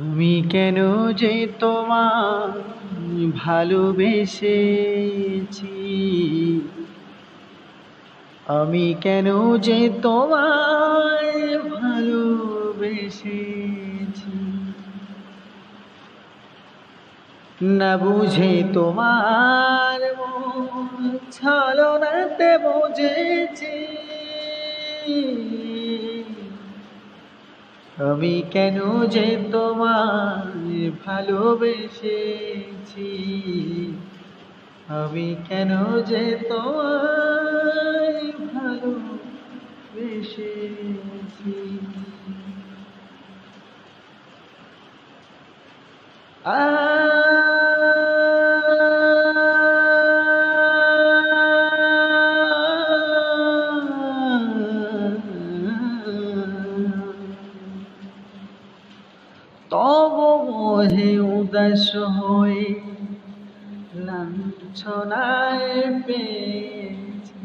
আমি কেন যে তোমার ভালোবেসেছি? আমি কেন যে তোমায় ভালোবেসেছি? না বুঝে তোমার ছলনাতে বুঝেছি। আমি কেন যে তোমার ভালোবেসেছি? আমি কেন যে তোমার ভালোবেসেছি? আ উদাস হয়ে লাঞ্ছনায় পেয়েছি।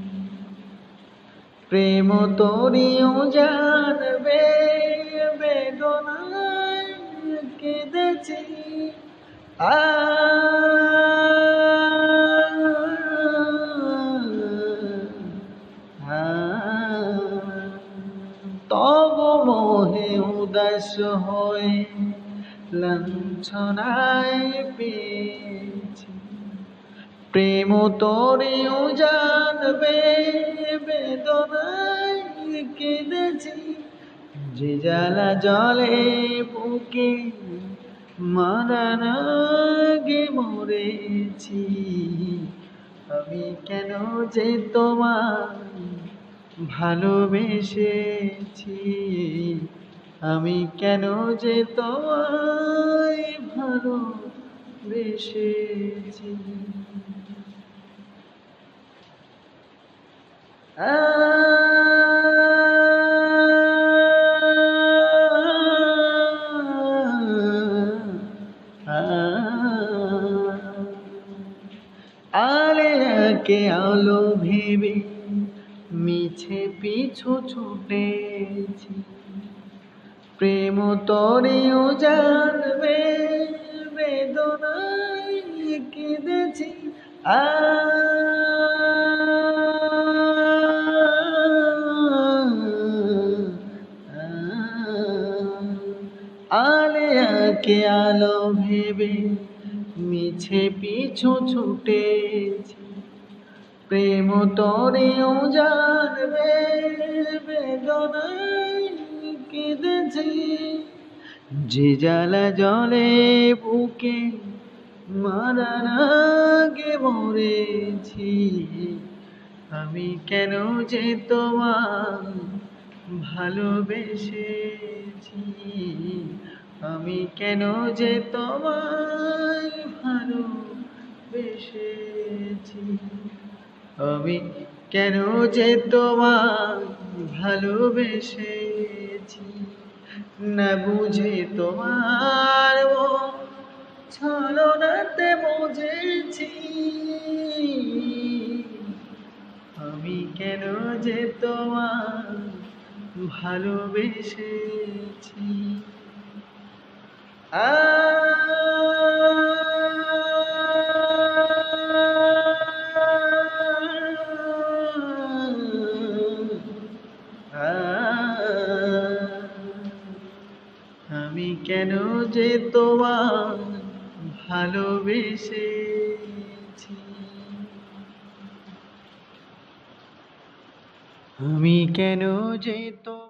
প্রেম তোরিও জানবে বেদনায় কেঁদেছি। আ মোহে উদাস হয়ে লাঞ্ছনায় পেয়েছি। প্রেম তোরেও জানবে বেদনায় কেঁদেছি। যে জ্বালা জলে বুকে মারার আগে মরেছি। আমি কেন যে তোমার ভালোবেসেছি? আমি কেন যে তোমায় ভালোবেসেছি আ আলে আলো ভেবে মিছে পিছু ছুটেছি প্রেম তরেও জানবে, বেদনায় কেঁদেছি আ। আলে আকে আলো ভেবে মিছে পিছু ছুটেছি। প্রেম তরেও জানবে, বেদনায় কেঁদেছি যে জ্বালা জলে বুকে মারার আগে মরেছি। আমি কেন যে তোমার ভালোবেসেছি? আমি কেন যে তোমায় ভালোবেসেছি? আমি কেন যে তোমায় ভালোবেসেছি। না বুঝে তোমার ছলনাতে বুঝেছি। আমি কেন যে তোমার ভালোবেসেছি? আ আমি কেন যে তোমার ভালোবেসেছি? আমি কেন যে তোমার